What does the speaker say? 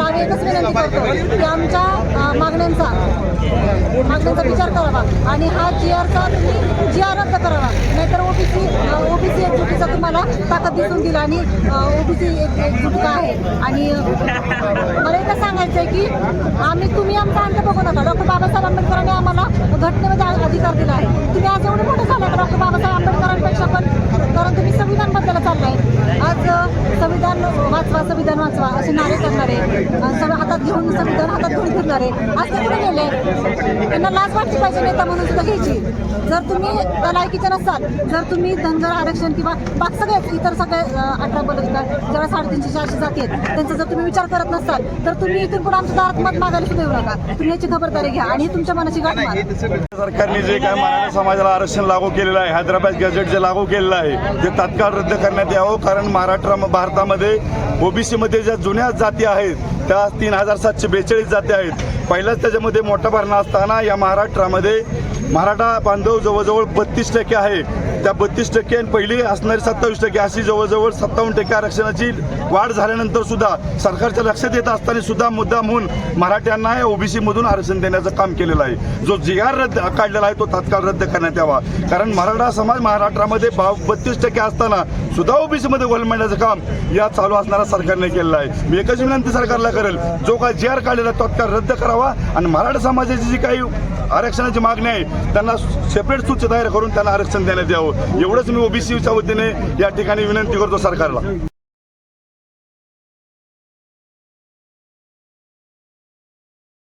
आज एकच करतो की. आमच्या मागण्यांचा मागण्यांचा विचार करावा आणि हा जी आरचा चा जी आर रद्द करावा ओबीसी ओबीसी एकजुटीचा तुम्हाला ताकद दिसून दिला आणि ओबीसी एक आहे. आणि मला एकच सांगायचं आहे की आम्ही तुम्ही आमचा अंत बघू नका. डॉक्टर बाबासाहेब आंबेडकरांनी आम्हाला घटनेमध्ये अधिकार दिला आहे. तुम्ही आज एवढे मोठे झाला डॉक्टर बाबासाहेब आंबेडकरांपेक्षा पण कारण तुम्ही संविधान बदलायला चाललाय. आज संविधान वाचवा संविधान वाचवा असे नारे करणारे घेऊन संविधान हातात घेऊन आज ते कुठे गेले? त्यांना लाच वाटली पाहिजे नेता म्हणून सुद्धा घ्यायची. जर तुम्ही लायकीचे नसाल जर तुम्ही धनगर आरक्षण किंवा बाकी सगळे इतर सगळे अठरा बदलतात ज्याला साडेतीनशे चारशे जाती आहेत त्यांचा जर तुम्ही विचार करत नसाल तर तुम्ही इथून पुढे आमच्या दारात मत मागायला सुद्धा येऊ नका. तुम्ही याची खबरदारी घ्या आणि तुमच्या मनाची गाठ मारा. सरकारने जे काय मराठा समाजाला आरक्षण लागू केलेलं आहे हैदराबाद गॅजेट जे लागू केलेलं आहे ते तात्काळ रद्द करण्यात यावं कारण महाराष्ट्र भारतामध्ये ओबीसीमध्ये ज्या जुन्या जाती आहेत त्या तीन हजार सातशे बेचाळीस जाती आहेत. पहिल्याच त्याच्यामध्ये मोठा भरणा असताना या महाराष्ट्रामध्ये मराठा बांधव जवळजवळ बत्तीस टक्के आहे. त्या बत्तीस टक्के आणि पहिली असणारी सत्तावीस टक्के अशी जवळजवळ सत्तावन्न टक्के आरक्षणाची वाढ झाल्यानंतर सुद्धा सरकारच्या लक्षात येत असताना सुद्धा मुद्दा म्हणून मराठ्यांना ओबीसी मधून आरक्षण देण्याचं काम केलेलं आहे. जो जिगार रद्द काढलेला आहे तो तात्काळ रद्द करण्यात यावा. कारण मराठा समाज महाराष्ट्रामध्ये बत्तीस टक्के असताना सुद्धा ओबीसी मध्ये मांडण्याचं काम या चालू असणाऱ्या सरकारने केलेलं आहे. मी एकच विनंती सरकारला करेल जो काय जे आर काढलेला तत्काळ रद्द करावा आणि मराठा समाजाची जी काही आरक्षणाची मागणी आहे त्यांना सेपरेट सूच तयार करून त्यांना आरक्षण देण्यात यावं. एवढंच मी ओबीसीच्या वतीने या ठिकाणी विनंती करतो सरकारला.